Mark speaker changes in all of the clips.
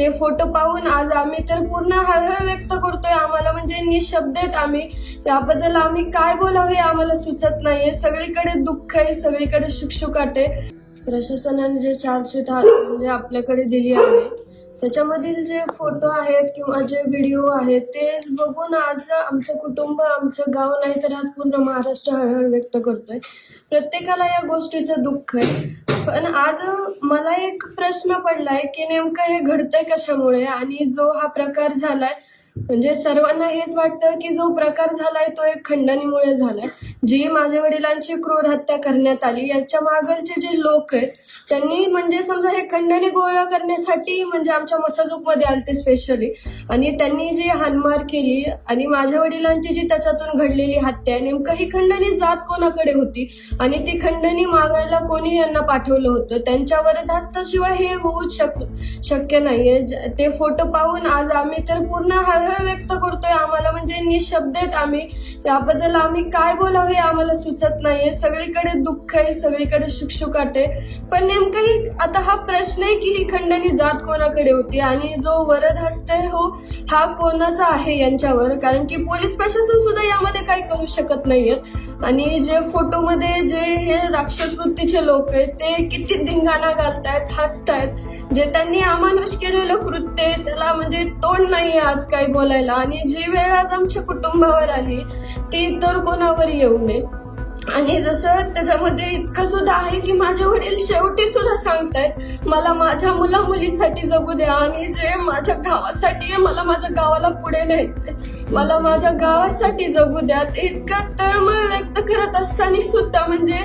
Speaker 1: ते फोटो पाहून आज आम्ही तर पूर्ण हळहळ व्यक्त करतोय. आम्हाला म्हणजे निशब्देत आम्ही. त्याबद्दल आम्ही काय बोलावे आम्हाला सुचत नाहीये. सगळीकडे दुःख आहे सगळीकडे शुकशुकाट आहे. प्रशासनाने जे चार्जशीट म्हणजे आपल्याकडे दिली आहे त्याच्यामधील जे फोटो आहेत किंवा जे व्हिडिओ आहेत ते बघून आज आमचं कुटुंब आमचं गाव नाही तर आज पूर्ण महाराष्ट्र हळहळ व्यक्त करतोय. प्रत्येकाला या गोष्टीचं दुःख आहे. पण आज मला एक प्रश्न पडलाय की नेमकं हे घडतंय कशामुळे? आणि जो हा प्रकार झालाय म्हणजे सर्वांना हेच वाटतं की जो प्रकार झालाय तो एक खंडणीमुळे झालाय. जी माझ्या वडिलांची क्रूर हत्या करण्यात आली याच्या मागलचे जे लोक आहेत त्यांनी म्हणजे समजा हे खंडणी गोळा करण्यासाठी म्हणजे आमच्या मसाजूकमध्ये आलते स्पेशली आणि त्यांनी जी हानमार केली आणि माझ्या वडिलांची जी त्याच्यातून घडलेली हत्या आहे नेमकं ही खंडणी जात कोणाकडे होती? आणि ती खंडणी मागायला कोणी यांना पाठवलं होतं? त्यांच्यावर धास्ताशिवाय हे होऊच शक शक्य नाहीये. ते फोटो पाहून आज आम्ही तर पूर्ण हा हळहळ व्यक्त करतोय आम्हाला म्हणजे निशब्देत आम्ही. त्याबद्दल आम्ही काय बोलावे आम्हाला सुचत नाहीये. सगळीकडे दुःख आहे सगळीकडे शुकशुकाट आहे. पण नेमकं ही आता हा प्रश्न आहे की ही खंडणी जात कोणाकडे होती? आणि जो वरद हसते हो हा कोणाचा आहे यांच्यावर? कारण की पोलीस प्रशासन सुद्धा यामध्ये काही करू शकत नाहीयेत. आणि जे फोटोमध्ये जे हे राक्षस वृत्तीचे लोक आहेत ते किती धिंगाणा घालतायत हसतायत. जे त्यांनी अमानुष केलेलं कृत्य आहे, त्याला म्हणजे तोंड नाही आज काही बोलायला. आणि जी वेळ आज आमच्या कुटुंबावर आली ती इतर कोणावर येऊ नये. आणि जसं त्याच्यामध्ये इतकं सुद्धा आहे की माझे वडील शेवटी सुद्धा सांगतायत मला माझ्या मुला मुलीसाठी जगू द्या. आणि जे माझ्या गावासाठी आहे मला माझ्या गावाला पुढे न्यायचंय. मला माझ्या गावासाठी जगू द्या. ते इतकं तळमळ व्यक्त करत असताना सुद्धा म्हणजे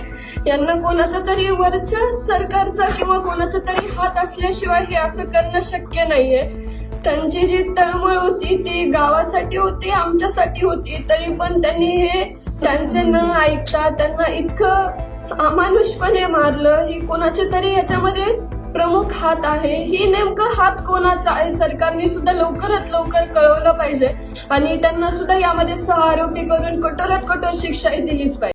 Speaker 1: यांना कोणाचा तरी वरच्या सरकारचा किंवा कोणाचा तरी हात असल्याशिवाय हे असं करणं शक्य नाहीये. त्यांची जी तळमळ होती ती गावासाठी होती आमच्यासाठी होती. तरी पण त्यांनी हे त्यांचे न ऐकता त्यांना इतकं अमानुषपणे मारलं. ही कोणाचे तरी याच्यामध्ये प्रमुख हात आहे. ही नेमकं हात कोणाचा आहे? सरकारने सुद्धा लवकरात लवकर कळवलं पाहिजे. आणि त्यांना सुद्धा यामध्ये सहआरोपी करून कठोरात कठोर शिक्षाही दिलीच पाहिजे.